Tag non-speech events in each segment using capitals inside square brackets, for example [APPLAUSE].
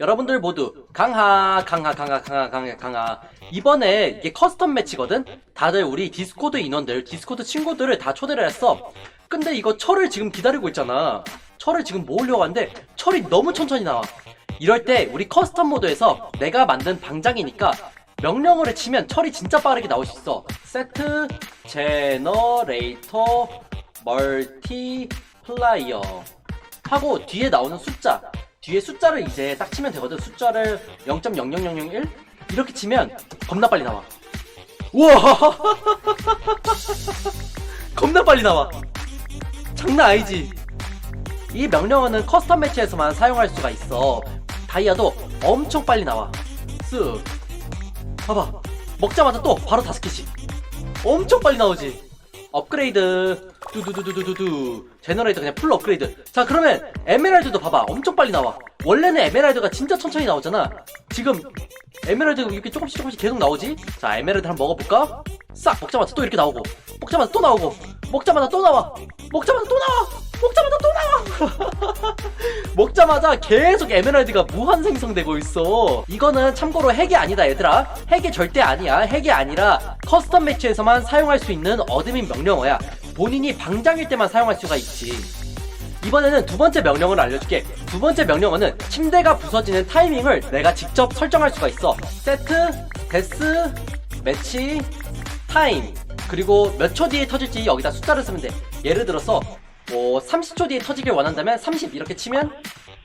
여러분들 모두 강하 강하 강하 강하 강하 강하. 이번에 이게 커스텀 매치거든? 다들 우리 디스코드 인원들 디스코드 친구들을 다 초대를 했어. 근데 이거 철을 지금 기다리고 있잖아. 철을 지금 모으려고 하는데 철이 너무 천천히 나와. 이럴 때 우리 커스텀 모드에서 내가 만든 방장이니까 명령어를 치면 철이 진짜 빠르게 나올 수 있어. 세트 제너레이터 멀티플라이어. 하고 뒤에 나오는 숫자 뒤에 숫자를 이제 딱 치면 되거든. 숫자를 0.00001 이렇게 치면 겁나 빨리 나와. 우와! [LAUGHS] 겁나 빨리 나와. 장난 아니지. 이 명령어는 커스텀 매치에서만 사용할 수가 있어. 다이아도 엄청 빨리 나와. 쓱. 봐봐. 먹자마자 또 바로 다섯 개씩. 엄청 빨리 나오지. 업그레이드 두두두두두두 제너레이터 그냥 풀 업그레이드. 자 그러면 에메랄드도 봐봐. 엄청 빨리 나와. 원래는 에메랄드가 진짜 천천히 나오잖아. 지금 에메랄드가 이렇게 조금씩 조금씩 계속 나오지? 자 에메랄드 한번 먹어볼까? 싹! 먹자마자 또 이렇게 나오고. 먹자마자 또 나오고. 먹자마자 또 나와. 먹자마자 또 나와. 먹자마자 또 나와. [LAUGHS] 먹자마자 계속 에메랄드가 무한 생성되고 있어. 이거는 참고로 핵이 아니다, 얘들아. 핵이 절대 아니야. 핵이 아니라 커스텀 매치에서만 사용할 수 있는 어드민 명령어야. 본인이 방장일 때만 사용할 수가 있지. 이번에는 두 번째 명령어를 알려줄게. 두 번째 명령어는 침대가 부서지는 타이밍을 내가 직접 설정할 수가 있어. 세트, 데스, 매치, 타임. 그리고 몇 초 뒤에 터질지 여기다 숫자를 쓰면 돼. 예를 들어서 뭐 30초 뒤에 터지길 원한다면 30 이렇게 치면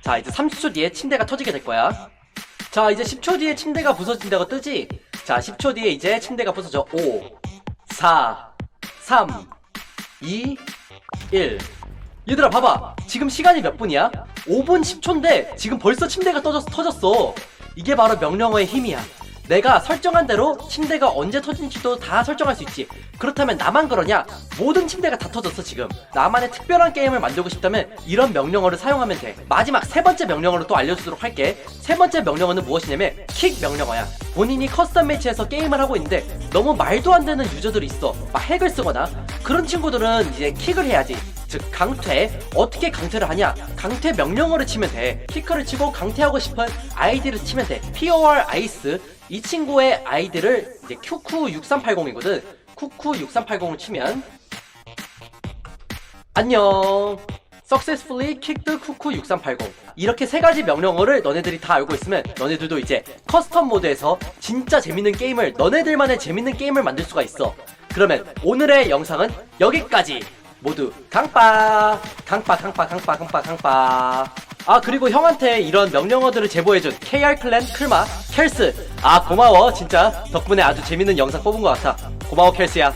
자 이제 30초 뒤에 침대가 터지게 될 거야. 자 이제 10초 뒤에 침대가 부서진다고 뜨지? 자 10초 뒤에 이제 침대가 부서져 5 4 3 2 1 얘들아 봐봐. 지금 시간이 몇 분이야? 5분 10초인데 지금 벌써 침대가 떠졌, 터졌어. 이게 바로 명령어의 힘이야. 내가 설정한 대로 침대가 언제 터진지도 다 설정할 수 있지. 그렇다면 나만 그러냐? 모든 침대가 다 터졌어 지금. 나만의 특별한 게임을 만들고 싶다면 이런 명령어를 사용하면 돼. 마지막 세 번째 명령어를 또 알려주도록 할게. 세 번째 명령어는 무엇이냐면 킥 명령어야. 본인이 커스텀 매치에서 게임을 하고 있는데 너무 말도 안 되는 유저들이 있어. 막 핵을 쓰거나 그런 친구들은 이제 킥을 해야지. 즉 강퇴. 어떻게 강퇴를 하냐? 강퇴 명령어를 치면 돼. 키커를 치고 강퇴하고 싶은 아이디를 치면 돼. POR 아이스. 이 친구의 아이디를 이제 QQ6380이거든. QQ6380을 치면 안녕. Successfully kicked 쿠쿠 6380 이렇게 세 가지 명령어를 너네들이 다 알고 있으면 너네들도 이제 커스텀 모드에서 진짜 재밌는 게임을 너네들만의 재밌는 게임을 만들 수가 있어 그러면 오늘의 영상은 여기까지. 모두 강빠 강빠 강빠 강빠 강빠 강빠. 아 그리고 형한테 이런 명령어들을 제보해준 KR 클랜 클마 켈스. 아 고마워. 진짜 덕분에 아주 재밌는 영상 뽑은 것 같아. 고마워 켈스야